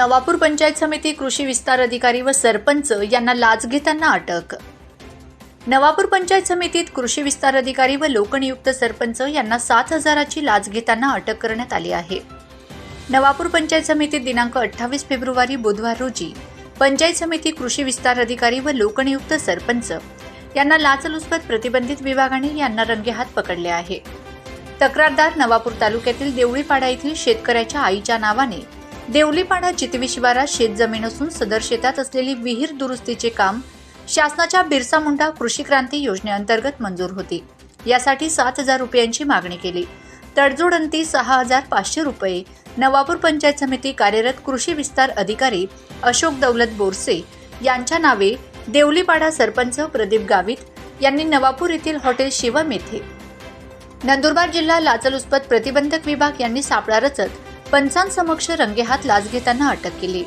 नवापूर पंचायत समिती कृषी विस्तार अधिकारी व सरपंच यांना लाच घेताना अटक. नवापूर पंचायत समितीत कृषी विस्तार अधिकारी व लोकनियुक्त सरपंच यांना सात हजाराची लाच घेताना अटक करण्यात आली आहे. नवापूर पंचायत समितीत दिनांक अठ्ठावीस फेब्रुवारी बुधवार रोजी पंचायत समिती कृषी विस्तार अधिकारी व लोकनियुक्त सरपंच यांना लाचलुचपत प्रतिबंधित विभागाने यांना रंगेहात पकडले आहे. तक्रारदार नवापूर तालुक्यातील देवळीपाडा येथील शेतकऱ्याच्या आईच्या नावाने देवलीपाडा चितवी शिवारात शेतजमीन असून सदर शेतात असलेली विहीर दुरुस्तीचे काम शासनाच्या बिरसा मुंडा कृषी क्रांती योजनेअंतर्गत मंजूर होती. यासाठी सात हजार रुपयांची मागणी केली. तडजोड अंती सहा हजार पाचशे रुपये. नवापूर पंचायत समिती कार्यरत कृषी विस्तार अधिकारी अशोक दौलत बोरसे यांच्या नावे देवलीपाडा सरपंच प्रदीप गावित यांनी नवापूर येथील हॉटेल शिवम येथे. नंदुरबार जिल्हा लाचलुचपत प्रतिबंधक विभाग यांनी सापळा रचत पंचांसमक्ष रंगेहात लाच घेताना अटक केली.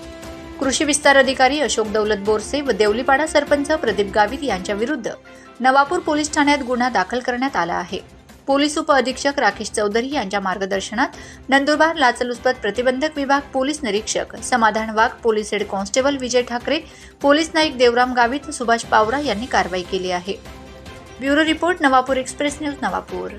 कृषी विस्तार अधिकारी अशोक दौलत बोरसे व देवलीपाडा सरपंच प्रदीप गावित यांच्या विरुद्ध नवापूर पोलीस ठाण्यात गुन्हा दाखल करण्यात आला आहे. पोलीस उपअधीक्षक राकेश चौधरी यांच्या मार्गदर्शनात नंदुरबार लाचलुचपत प्रतिबंधक विभाग पोलीस निरीक्षक Samadhan Wagh police head constable Vijay Thakare police Naik Devram Gavit Subhash Pawara यांनी कारवाई केली आहे. Bureau report Navapur express news Navapur.